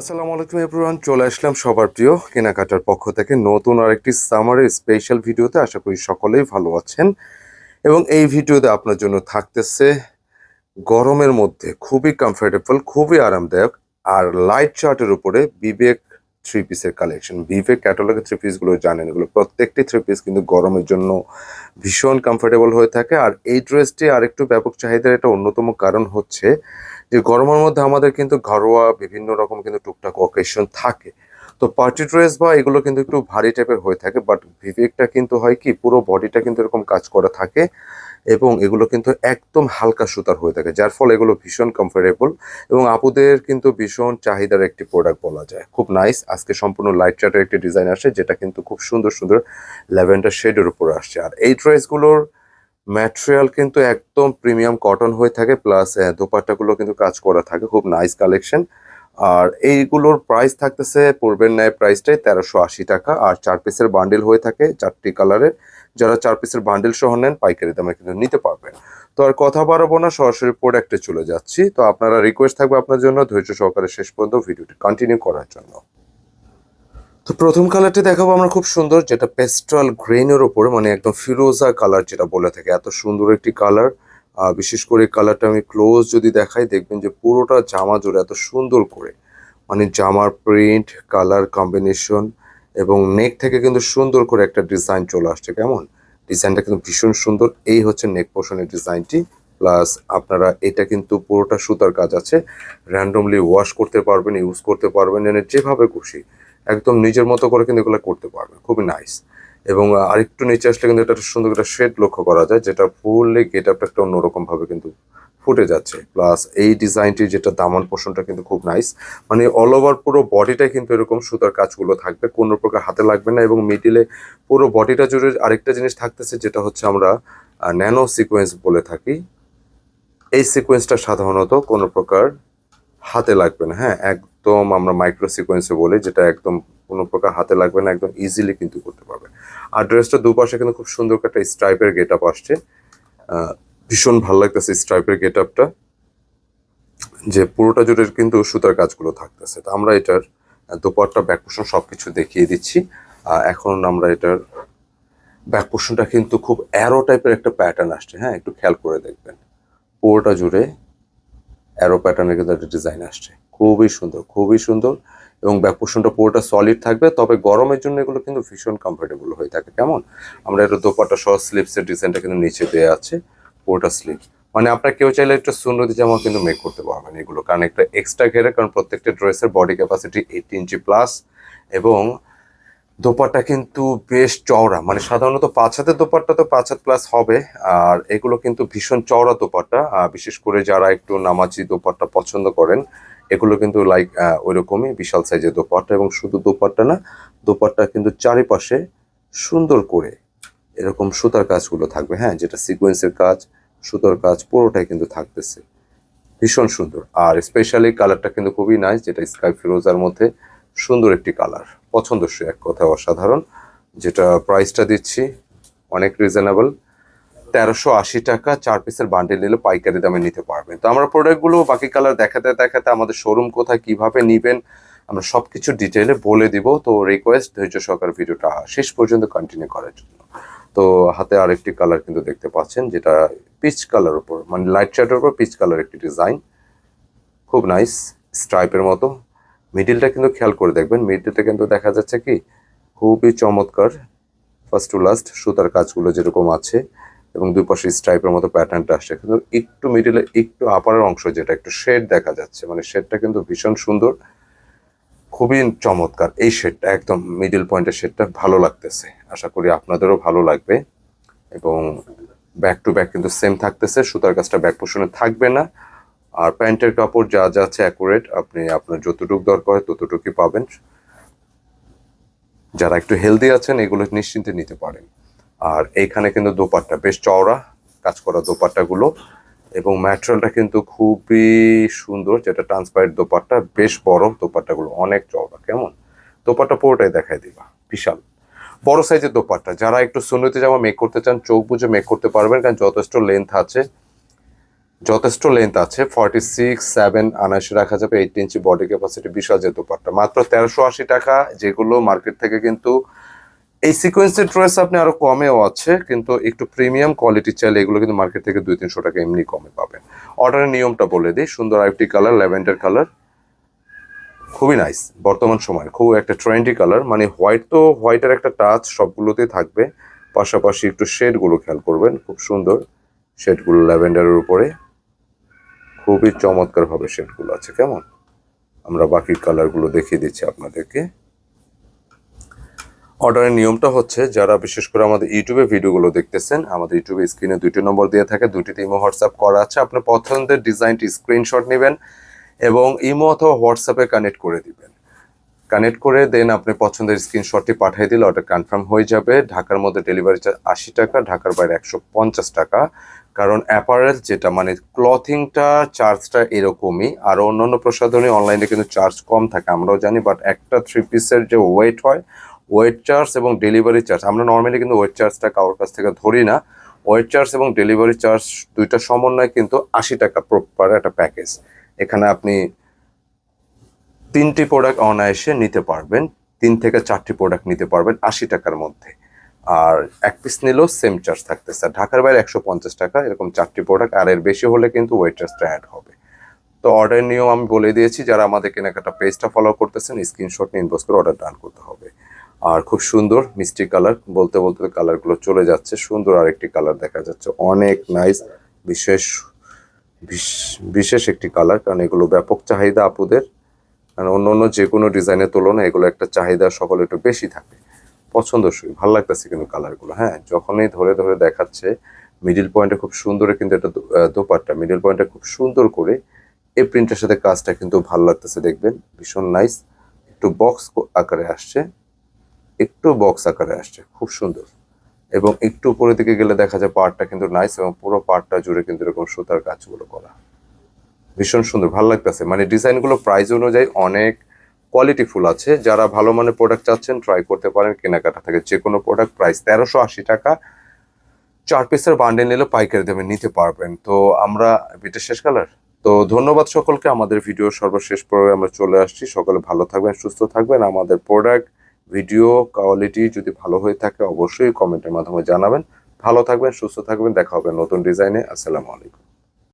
আসসালামু আলাইকুম এভরিওয়ান, চলে আসলাম সবার প্রিয় কেনাকাটার পক্ষ থেকে নতুন আরেকটি সামারের স্পেশাল ভিডিওতে। আশা করি সকলেই ভালো আছেন। এবং এই ভিডিওতে আপনার জন্য থাকতেছে গরমের মধ্যে খুবই কমফোর্টেবল খুবই আরামদায়ক আর লাইট চার্টের উপরে বিবেক থ্রি পিসের কালেকশন বিবেক ক্যাটালগের থ্রি পিসগুলো জানেন এগুলো। প্রত্যেকটি থ্রি পিস কিন্তু গরমের জন্য ভীষণ কমফোর্টেবল হয়ে থাকে। আর এই ড্রেসটি আরেকটু ব্যাপক চাহিদার একটা অন্যতম কারণ হচ্ছে যে গরমের মধ্যে আমাদের কিন্তু ঘরোয়া বিভিন্ন রকম কিন্তু টুকটাক অকেশন থাকে। তো পার্টি ড্রেস বা এগুলো কিন্তু একটু ভারী টাইপের হয়ে থাকে বাট ভিভেকটা কিন্তু হয় কি, পুরো বডিটা কিন্তু এরকম কাজ করা থাকে এবং এগুলো কিন্তু একদম হালকা সুতার হয়ে থাকে, যার ফলে এগুলো ভীষণ কমফোর্টেবল এবং আপুদের কিন্তু ভীষণ চাহিদার একটি প্রোডাক্ট বলা যায়। খুব নাইস আজকে সম্পূর্ণ লাইট চার্টের একটি ডিজাইন আসে, যেটা কিন্তু খুব সুন্দর সুন্দর ল্যাভেন্ডার শেডের উপর আসছে। আর এই ড্রেসগুলোর ম্যাটেরিয়াল কিন্তু একদম প্রিমিয়াম কটন হয়ে থাকে প্লাস দোপাট্টাগুলো কিন্তু কাজ করা থাকে, খুব নাইস কালেকশন আর এইগুলোর প্রাইস থাকতেছে, পূর্বের ন্যায় প্রাইসটাই তেরোশো আশি টাকা, আর চার পিসের বান্ডিল হয়ে থাকে, চারটি কালারের যারা চার পিসের বান্ডিল সহ নেন, পাইকারি দামে কিন্তু নিতে পারবেন। তো আর কথা বাড়াবো না, সরাসরি প্রোডাক্টে চলে যাচ্ছি। তো আপনারা রিকোয়েস্ট থাকবে আপনার জন্য, ধৈর্য সহকারে শেষ পর্যন্ত ভিডিওটি কন্টিনিউ করার জন্য। তো প্রথম কালারটি দেখাবো আমরা খুব সুন্দর, যেটা পেস্ট্রাল গ্রেনের ওপরে মানে একদম ফিরোজা কালার যেটা বলে থাকে। এত সুন্দর একটি কালার বিশেষ করে কালারটা আমি ক্লোজ যদি দেখাই, দেখবেন যে পুরোটা জামা জুড়ে এত সুন্দর করে মানে জামার প্রিন্ট কালার কম্বিনেশন এবং নেক থেকে কিন্তু সুন্দর করে একটা ডিজাইন চলে আসছে। কেমন? ডিজাইনটা কিন্তু ভীষণ সুন্দর। এই হচ্ছে নেক পোর্শনের ডিজাইনটি প্লাস আপনারা এটা কিন্তু পুরোটা সুতার কাজ আছে। র্যান্ডমলি ওয়াশ করতে পারবেন ইউজ করতে পারবেন যেভাবে খুশি। একদম নিজের মতো করে কিন্তু এগুলো করতে পারবেন খুবই নাইস এবং আরেকটু নিচে আসলে কিন্তু এটা সুন্দর একটা শেড লক্ষ্য করা যায়, যেটা ফুললি গেট আপটা একটা অন্যরকম ভাবে কিন্তু ফুটে যাচ্ছে। প্লাস এই ডিজাইনটি যেটা দামান পোষণটা কিন্তু খুব নাইস মানে অল ওভার পুরো বডিটাই কিন্তু এরকম সুতার কাজগুলো থাকবে, কোনো প্রকার হাতে লাগবে না এবং মিডিলে পুরো বডিটা জুড়ে আরেকটা জিনিস থাকতেছে যেটা হচ্ছে আমরা ন্যানো সিকোয়েন্স বলে থাকি। এই সিকোয়েন্সটা সাধারণত কোনো প্রকার হাতে লাগবে না হ্যাঁ একদম আমরা মাইক্রো সিকোয়েন্সে বলি যেটা একদম কোনো প্রকার হাতে লাগবে না, একদম ইজিলি কিন্তু করতে পারবে। আর ড্রেসটা দুপাশে কিন্তু খুব সুন্দর একটা স্ট্রাইপের গেট আপ আসছে। ভীষণ ভালো লাগতেছে স্ট্রাইপের গেট আপটা যে পুরোটা জুড়ে কিন্তু সুতার কাজগুলো থাকতেছে। তো আমরা এটার দোপাট্টা ব্যাক পোষণ সব কিছু দেখিয়ে দিচ্ছি। এখন আমরা এটার ব্যাক পোষণটা কিন্তু খুব অ্যারো টাইপের একটা প্যাটার্ন আসছে হ্যাঁ একটু খেয়াল করে দেখবেন। পুরোটা জুড়ে অ্যারো প্যাটার্নের কিন্তু একটা ডিজাইন আসছে। খুবই সুন্দর খুবই সুন্দর এবং ব্যাক পুরোটা সলিড থাকবে, তবে গরমের জন্য এগুলো কিন্তু ভীষণ কমফোর্টেবল হয়ে থাকে। কেমন? আমরা এটা দোপাটা সহ স্লিপসের ডিজাইনটা কিন্তু নিচে দেওয়া আছে, পুরোটা স্লিপ মানে আপনার কেউ চাইলে একটা সুন্নতি জামা কিন্তু মেক করতে পারবেন এগুলো, কারণ একটা এক্সট্রা ঘেরে কারণ প্রত্যেকটা ড্রেসের body capacity eight inch plus এবং দোপাট্টা কিন্তু বেশ চওড়া। মানে সাধারণত পাঁচ হাতের দোপাট্টা তো পাঁচ হাত প্লাস হবে। আর এগুলো কিন্তু ভীষণ চওড়া দোপাট্টা। বিশেষ করে যারা একটু নামাজি দোপাট্টা পছন্দ করেন, এগুলো কিন্তু লাইক ওইরকমই বিশাল সাইজের দোপাট্টা। এবং শুধু দোপাট্টা না, দোপাট্টা কিন্তু চারিপাশে সুন্দর করে এরকম সুতার কাজগুলো থাকবে। হ্যাঁ যেটা সিকোয়েন্সের কাজ, সুতার কাজ পুরোটাই কিন্তু থাকতেছে। ভীষণ সুন্দর। আর স্পেশালি কালারটা কিন্তু খুবই নাইস যেটা স্কাই ফিরোজার মধ্যে সুন্দর একটি কালার পছন্দসই এক কথায় অসাধারণ, যেটা প্রাইসটা দিচ্ছি অনেক রিজনেবল তেরোশো আশি টাকা, চার পিসের বান্ডেল নিলে পাইকারি দামে নিতে পারবেন। তো আমরা প্রোডাক্টগুলো বাকি কালার দেখাতে দেখাতে আমাদের শোরুম কোথায়, কীভাবে নিবেন, আমরা সব কিছু ডিটেলে বলে দিব। তো রিকোয়েস্ট ধৈর্য সহকার ভিডিওটা শেষ পর্যন্ত কন্টিনিউ করার জন্য। তো হাতে আরেকটি কালার কিন্তু দেখতে পাচ্ছেন, যেটা পিচ কালার উপর মানে লাইট শার্টের উপর পিচ কালার একটি ডিজাইন খুব নাইস স্ট্রাইপের মতো। মিডিলটা কিন্তু খেয়াল করে দেখবেন। মিডিলটা কিন্তু দেখা যাচ্ছে কি, খুবই চমৎকার। ফার্স্ট টু লাস্ট সুতার কাজগুলো যেরকম আছে এবং দুই পাশে স্ট্রাইপের মতো প্যাটার্নটা আসছে। কিন্তু একটু মিডিলে একটু আপারের অংশ যেটা, একটু শেড দেখা যাচ্ছে। মানে শেডটা কিন্তু ভীষণ সুন্দর, খুবই চমৎকার। এই শেডটা একদম মিডিল পয়েন্টের শেডটা ভালো লাগতেছে। আশা করি আপনাদেরও ভালো লাগবে এবং ব্যাক টু ব্যাক কিন্তু সেম থাকতেছে। সুতার কাজটা ব্যাক পোষণে থাকবে না। আর প্যান্টের কাপড় যা যা আছে অ্যাকুরেট আপনি আপনার যতটুকু দরকার হয় ততটুকুই পাবেন। যারা একটু হেলদি আছেন, এগুলো নিশ্চিন্তে নিতে পারেন। আর এইখানে কিন্তু দোপাট্টা, বেশ চওড়া কাজ করা দোপাট্টাগুলো। এবং ম্যাটেরিয়ালটা কিন্তু খুবই সুন্দর, যেটা ট্রান্সপারেন্ট দোপাট্টা, বেশ বড় দোপাট্টাগুলো, অনেক চওড়া, কেমন? দোপাট্টা পুরোটাই দেখাই দিবা, বিশাল। বড় সাইজের দোপাট্টা, যারা একটু সুন্নতি জামা মেক করতে চান, চোখ বুঝে মেক করতে পারবেন, কারণ যথেষ্ট লেন্থ আছে। যথেষ্ট লেন্থ আছে ফর্টি সিক্স সেভেন আনাশে রাখা যাবে এইট ইঞ্চি বডি ক্যাপাসিটি বিশাল যে দুপাট্টা। মাত্র তেরোশো আশি টাকা, যেগুলো মার্কেট থেকে কিন্তু এই সিকোয়েন্সের ড্রেস আপনি আরও কমেও আছে, কিন্তু একটু প্রিমিয়াম কোয়ালিটি চাইলে এগুলো কিন্তু মার্কেট থেকে দুই, তিনশো টাকা এমনি কমে পাবেন। অর্ডারের নিয়মটা বলে দিই, সুন্দর আরেকটি কালার ল্যাভেন্ডার কালার খুবই নাইস বর্তমান সময় খুব একটা ট্রেন্ডি কালার মানে হোয়াইট তো হোয়াইটের একটা টাচ সবগুলোতেই থাকবে। পাশাপাশি একটু শেডগুলো খেয়াল করবেন, খুব সুন্দর। শেডগুলো ল্যাভেন্ডারের উপরে। খুবই চমৎকার ভাবে শেডগুলো আছে, কেমন? আমরা বাকি কালারগুলো দেখিয়ে দিচ্ছি আপনাদেরকে। অর্ডারের নিয়মটা হচ্ছে, যারা বিশেষ করে আমাদের ইউটিউবে ভিডিওগুলো দেখতেছেন, আমাদের ইউটিউবে স্ক্রিনে দুইটি নম্বর দিয়ে থাকে, দুইটিতে ইমো হোয়াটসঅ্যাপ করা আছে, আপনি পছন্দের ডিজাইনটি স্ক্রিনশট নেবেন এবং ইমো অথবা হোয়াটসঅ্যাপে কানেক্ট করে দিবেন। কানেক্ট করে দেন আপনি পছন্দের স্ক্রিনশটটি পাঠিয়ে দিলে অর্ডার কনফার্ম হয়ে যাবে। ঢাকার মধ্যে ডেলিভারি চার্জ আশি টাকা, ঢাকার বাইরে একশো পঞ্চাশ টাকা। কারণ অ্যাপারেল যেটা মানে ক্লথিংটা চার্জটা এরকমই। আর অন্যান্য প্রসাধনী অনলাইনে কিন্তু চার্জ কম থাকে, আমরাও জানি বাট একটা থ্রি পিসের যে ওয়েট হয় ওয়েট চার্জ এবং ডেলিভারি চার্জ আমরা নর্মালি কিন্তু ওয়েট চার্জটা কারোর কাছ থেকে ধরি না। ওয়েট চার্জ এবং ডেলিভারি চার্জ দুইটা সমন্বয় কিন্তু আশি টাকা প্রপার একটা প্যাকেজ এখানে আপনি তিনটি প্রোডাক্ট অনায়াসে নিতে পারবেন, তিন থেকে চারটি প্রোডাক্ট নিতে পারবেন আশি টাকার মধ্যে। আর এক পিস নিলেও সেম চার্জ থাকতেছে। ঢাকার বাইরে একশো পঞ্চাশ টাকা, এরকম চারটি প্রোডাক্ট আর এর বেশি হলে কিন্তু ওয়েট চার্জটা অ্যাড হবে। তো অর্ডার নিয়েও আমি বলে দিয়েছি, যারা আমাদের কেনাকাটা পেজটা ফলো করতেছেন স্ক্রিনশট নিয়ে ইনবক্স করে অর্ডার ডান করতে হবে। আর খুব সুন্দর, মিষ্টি কালার বলতে বলতে কালারগুলো চলে যাচ্ছে। সুন্দর আরেকটি কালার দেখা যাচ্ছে। অনেক নাইস বিশেষ, বিশ- বিশেষ একটি কালার কারণ এগুলো ব্যাপক চাহিদা আপুদের। কারণ অন্য অন্য যে কোনো ডিজাইনের তুলনায় এগুলো একটা চাহিদা সকলে একটু বেশি থাকে। পছন্দসই ভালো লাগতেছে কিন্তু কালারগুলো হ্যাঁ যখনই ধরে ধরে দেখাচ্ছে মিডিল পয়েন্টে খুব সুন্দর কিন্তু আহ, দোপাট্টা মিডিল পয়েন্টে খুব সুন্দর করে এই প্রিন্টের সাথে কাজটা কিন্তু ভালো লাগতেছে দেখবেন। ভীষণ নাইস একটু বক্স আকারে আসছে একটু বক্স আকারে আসছে খুব সুন্দর। এবং একটু উপরের দিকে গেলে দেখা যায় পার্টটা কিন্তু নাইস এবং পুরো পার্টটা জুড়ে কিন্তু এরকম সুতার কাজগুলো করা। ভীষণ সুন্দর ভালো লাগতেছে। মানে ডিজাইনগুলো প্রাইস অনুযায়ী অনেক কোয়ালিটিফুল আছে। যারা ভালো মানের প্রোডাক্ট চাচ্ছেন ট্রাই করতে পারেন, কেনাকাটা থেকে যে কোনো প্রোডাক্ট প্রাইস তেরোশো আশি টাকা। চার পিসের বান্ডেল নিলে পাইকারি দামে নিতে পারবেন। তো আমরা এটা শেষ কালার তো ধন্যবাদ সকলকে। আমাদের ভিডিও সর্বশেষ পর্বে আমরা চলে আসছি। সকলে ভালো থাকবেন, সুস্থ থাকবেন। আমাদের প্রোডাক্ট ভিডিও কোয়ালিটি যদি ভালো হয়ে থাকে, অবশ্যই কমেন্টের মাধ্যমে জানাবেন। ভালো থাকবেন, সুস্থ থাকবেন। দেখা হবে নতুন ডিজাইনে আসসালামু আলাইকুম।